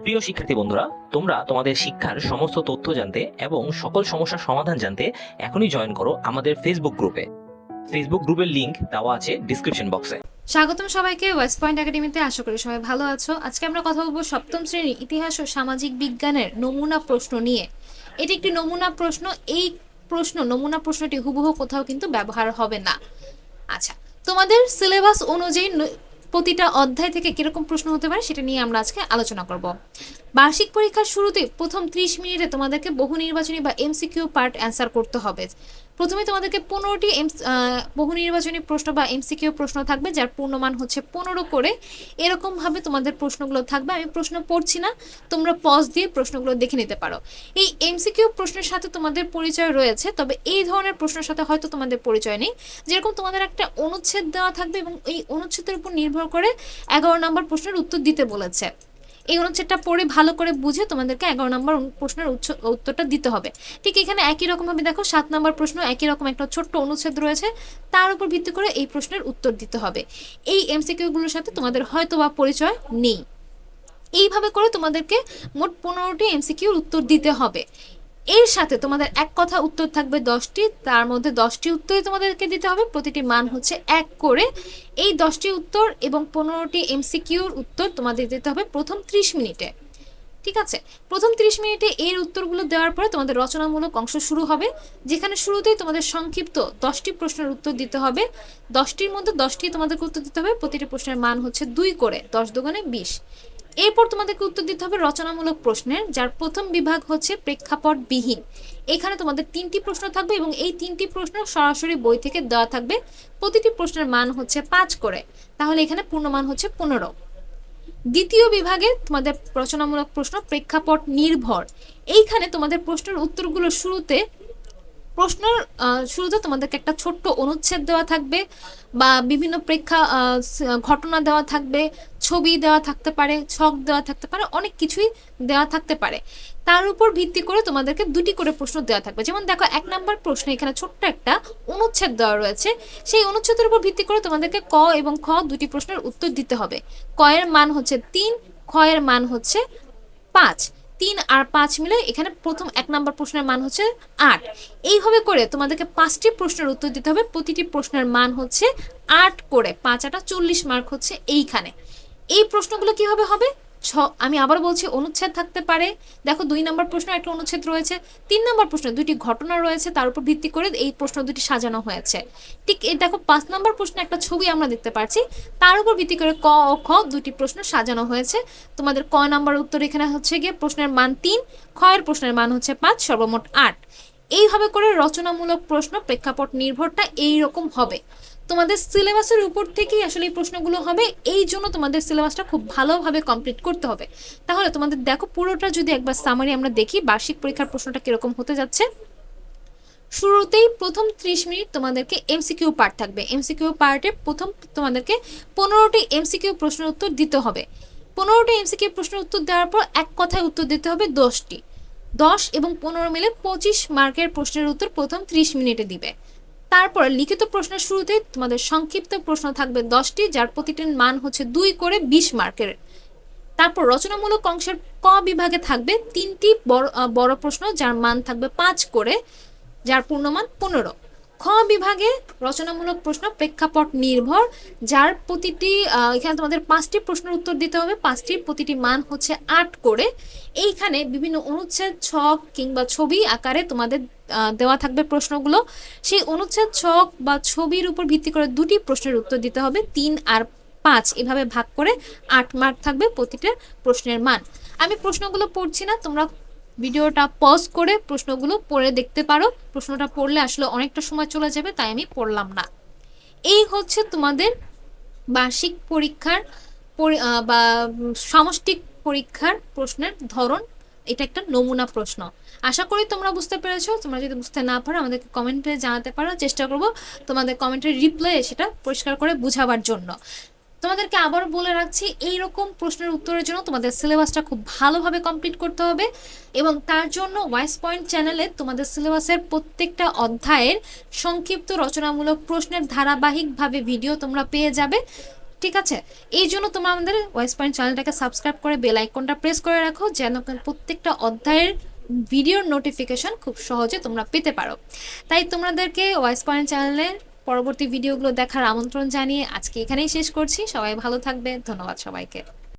প্রিয় শিক্ষার্থী বন্ধুরা, তোমরা তোমাদের শিক্ষার সমস্ত তথ্য জানতে এবং সকল সমস্যার সমাধান জানতে এখনই জয়েন করো আমাদের ফেসবুক গ্রুপে ফেসবুক গ্রুপের লিংক দেওয়া আছে ডিসক্রিপশন বক্সে স্বাগতম সবাইকে ওয়েস্ট পয়েন্ট একাডেমিতে আশা করি সবাই ভালো আছো। আজকে আমরা কথা বলব সপ্তম শ্রেণির ইতিহাস ও সামাজিক বিজ্ঞানের নমুনা প্রশ্ন নিয়ে। এটি একটি নমুনা প্রশ্ন। এই প্রশ্ন, নমুনা প্রশ্নটি হুবহু কোথাও কিন্তু ব্যবহার হবে না। আচ্ছা তোমাদের সিলেবাস অনুযায়ী প্রতিটা অধ্যায় থেকে কীরকম প্রশ্ন হতে পারে সেটা নিয়ে আমরা আজকে আলোচনা করব। বার্ষিক পরীক্ষার শুরুতে প্রথম ত্রিশ মিনিটে তোমাদেরকে বহু নির্বাচনী বা এমসিকিউ পার্ট অ্যান্সার করতে হবে। প্রথমে তোমাদেরকে পনেরোটি এম বহু নির্বাচনী প্রশ্ন বা এমসিকিউ প্রশ্ন থাকবে, যার পূর্ণমান হচ্ছে পনেরো করে। এরকম ভাবে তোমাদের প্রশ্নগুলো থাকবে। আমি প্রশ্ন পড়ছি না, তোমরা পজ দিয়ে প্রশ্নগুলো দেখে নিতে পারো। এই এমসিকিউ প্রশ্নের সাথে তোমাদের পরিচয় রয়েছে, তবে এই ধরনের প্রশ্নের সাথে হয়তো তোমাদের পরিচয় নেই। যেরকম তোমাদের একটা অনুচ্ছেদ দেওয়া থাকবে এবং এই অনুচ্ছেদের উপর নির্ভর করে এগারো নম্বর প্রশ্নের উত্তর দিতে বলেছে। এই অনুচ্ছেদটা পড়ে ভালো করে বুঝে তোমাদেরকে এগারো নম্বর প্রশ্নের উচ্চ- উত্তরটা দিতে হবে। ঠিক এখানে একই রকমভাবে দেখো, সাত নম্বর প্রশ্ন, একই রকম একটা ছোট্ট অনুচ্ছেদ রয়েছে। তার উপর ভিত্তি করে এই প্রশ্নের উত্তর দিতে হবে। এই এমসিকিউগুলোর সাথে তোমাদের হয়তো বা পরিচয় নেই। এইভাবে করে তোমাদেরকে মোট পনেরোটি এমসিকিউর উত্তর দিতে হবে। এর সাথে তোমাদের এক কথা উত্তর থাকবে দশটি, তার মধ্যে দশটি উত্তরই তোমাদেরকে দিতে হবে। প্রতিটি মান হচ্ছে এক করে। এই দশটি উত্তর এবং পনেরোটি এমসিকিউর উত্তর তোমাদের দিতে হবে প্রথম ত্রিশ মিনিটে। ঠিক আছে? প্রথম ত্রিশ মিনিটে এর উত্তরগুলো দেওয়ার পরে তোমাদের রচনামূলক অংশ শুরু হবে, যেখানে শুরুতেই তোমাদের সংক্ষিপ্ত দশটি প্রশ্নের উত্তর দিতে হবে। দশটির মধ্যে দশটি তোমাদেরকে উত্তর দিতে হবে। প্রতিটি প্রশ্নের মান হচ্ছে দুই করে, দশ দোকানে বিশ। এরপর তোমাদেরকে উত্তর দিতে হবে রচনামূলক প্রশ্নের, যার প্রথম বিভাগ হচ্ছে প্রেক্ষাপট বিহীন এখানে তোমাদের তিনটি প্রশ্ন থাকবে এবং এই তিনটি প্রশ্ন সরাসরি বই থেকে দেওয়া থাকবে। প্রতিটি প্রশ্নের মান হচ্ছে পাঁচ করে। তাহলে এখানে পূর্ণমান হচ্ছে পনেরো। দ্বিতীয় বিভাগে তোমাদের রচনামূলক প্রশ্ন প্রেক্ষাপট নির্ভর। এইখানে তোমাদের প্রশ্নের উত্তরগুলো শুরুতে প্রশ্নের শুরুতে তোমাদেরকে একটা ছোট্ট অনুচ্ছেদ দেওয়া থাকবে বা বিভিন্ন প্রেক্ষা ঘটনা দেওয়া থাকবে, ছবি দেওয়া থাকতে পারে, ছক দেওয়া থাকতে পারে, অনেক কিছুই দেওয়া থাকতে পারে। তার উপর ভিত্তি করে তোমাদেরকে দুটি করে প্রশ্ন দেওয়া থাকবে। যেমন দেখো, এক নম্বর প্রশ্নে এখানে ছোট্ট একটা অনুচ্ছেদ দেওয়া রয়েছে। সেই অনুচ্ছেদের উপর ভিত্তি করে তোমাদেরকে ক এবং খ দুটি প্রশ্নের উত্তর দিতে হবে। ক এর মান হচ্ছে তিন, খ এর মান হচ্ছে পাঁচ। তিন আর পাঁচ মিলে এখানে প্রথম এক নম্বর প্রশ্নের মান হচ্ছে আট। এইভাবে করে তোমাদেরকে পাঁচটি প্রশ্নের উত্তর দিতে হবে। প্রতিটি প্রশ্নের মান হচ্ছে আট করে। পাঁচ আটা চল্লিশ মার্ক হচ্ছে এইখানে। এই প্রশ্নগুলো কীভাবে হবে? ছ, আমি আবার বলছি অনুচ্ছেদ থাকতে পারে। দেখো, দুই নম্বর প্রশ্ন, একটা অনুচ্ছেদ রয়েছে। তিন নম্বর প্রশ্নে দুইটি ঘটনা রয়েছে, তার উপর ভিত্তি করে এই প্রশ্ন দুটি সাজানো হয়েছে। ঠিক এই দেখো, পাঁচ নম্বর প্রশ্নে একটা ছবি আমরা দেখতে পাচ্ছি তার উপর ভিত্তি করে ক ও খ দুটি প্রশ্ন সাজানো হয়েছে। তোমাদের ক নম্বর উত্তর এখানে হচ্ছে গিয়ে প্রশ্নের মান তিন এর প্রশ্নের মান হচ্ছে পাঁচ, সর্বমোট আট। এইভাবে করে রচনামূলক প্রশ্ন প্রেক্ষাপট নির্ভরটা এইরকম হবে। তোমাদের সিলেবাসের উপর থেকেই আসলে এই প্রশ্নগুলো হবে। এই জন্য তোমাদের সিলেবাসটা খুব ভালোভাবে কমপ্লিট করতে হবে। তাহলে তোমাদের দেখো, পুরোটা যদি একবার সামারি আমরা দেখি, বার্ষিক পরীক্ষার প্রশ্নটা কীরকম হতে যাচ্ছে। শুরুতেই প্রথম ত্রিশ মিনিট তোমাদেরকে এমসিকিউ পার্ট থাকবে। এমসিকিউ পার্টে প্রথম তোমাদেরকে পনেরোটি এমসিকিউ প্রশ্নের উত্তর দিতে হবে। পনেরোটি এমসিকিউ প্রশ্নের উত্তর দেওয়ার পর এক কথায় উত্তর দিতে হবে দশটি। দশ এবং পনেরো মিলে পঁচিশ মার্কের প্রশ্নের উত্তর প্রথম ত্রিশ মিনিটে দিবে। তারপর লিখিত প্রশ্নের শুরুতে তোমাদের সংক্ষিপ্ত প্রশ্ন থাকবে দশটি, যার প্রতিটির মান হচ্ছে দুই করে বিশ মার্কের। তারপর রচনামূলক অংশের ক বিভাগে থাকবে তিনটি বড় বড় প্রশ্ন, যার মান থাকবে পাঁচ করে, যার পূর্ণমান পনেরো। খ বিভাগে রচনামূলক প্রশ্ন প্রেক্ষাপট নির্ভর, যার প্রতিটি এখানে তোমাদের পাঁচটি প্রশ্নের উত্তর দিতে হবে, পাঁচটির প্রতিটি মান হচ্ছে আট করে। এইখানে বিভিন্ন অনুচ্ছেদ, ছক কিংবা ছবি আকারে তোমাদের দেওয়া থাকবে প্রশ্নগুলো। সেই অনুচ্ছেদ ছক বা ছবির উপর ভিত্তি করে দুটি প্রশ্নের উত্তর দিতে হবে, তিন আর পাঁচ। এভাবে ভাগ করে আট মার্ক থাকবে প্রতিটা প্রশ্নের মান। আমি প্রশ্নগুলো পড়ছি না, তোমরা ভিডিওটা পজ করে প্রশ্নগুলো পড়ে দেখতে পারো। প্রশ্নটা পড়লে আসলে অনেকটা সময় চলে যাবে, তাই আমি পড়লাম না। এই হচ্ছে তোমাদের বার্ষিক পরীক্ষার পরি- বা সামষ্টিক পরীক্ষার প্রশ্নের ধরন। এটা একটা নমুনা প্রশ্ন। আশা করি তোমরা বুঝতে পেরেছ। তোমরা যদি বুঝতে না পারো, আমাদেরকে কমেন্টে জানাতে পারো। চেষ্টা করব তোমাদের কমেন্টের রিপ্লাই সেটা পরিষ্কার করে বুঝাবার জন্য। তোমাদেরকে আবার বলে রাখছি এই রকম প্রশ্নের উত্তরের জন্য তোমাদের সিলেবাসটা খুব ভালোভাবে কমপ্লিট করতে হবে এবং তার জন্য ওয়াইস পয়েন্ট চ্যানেলে তোমাদের সিলেবাসের প্রত্যেকটা অধ্যায়ের সংক্ষিপ্ত রচনামূলক প্রশ্নের ধারাবাহিকভাবে ভিডিও তোমরা পেয়ে যাবে। ঠিক আছে? এই জন্য তোমরা আমাদের ওয়েস পয়েন্ট চ্যানেলটাকে সাবস্ক্রাইব করে বেল আইকনটা প্রেস করে রাখো, যেন প্রত্যেকটা অধ্যায়ের ভিডিওর নোটিফিকেশন খুব সহজে তোমরা পেতে পারো। তাই তোমাদেরকে ওয়েস পয়েন্ট চ্যানেলের পরবর্তী ভিডিওগুলো দেখার আমন্ত্রণ জানিয়ে আজকে এখানেই শেষ করছি। সবাই ভালো থাকবে। ধন্যবাদ সবাইকে।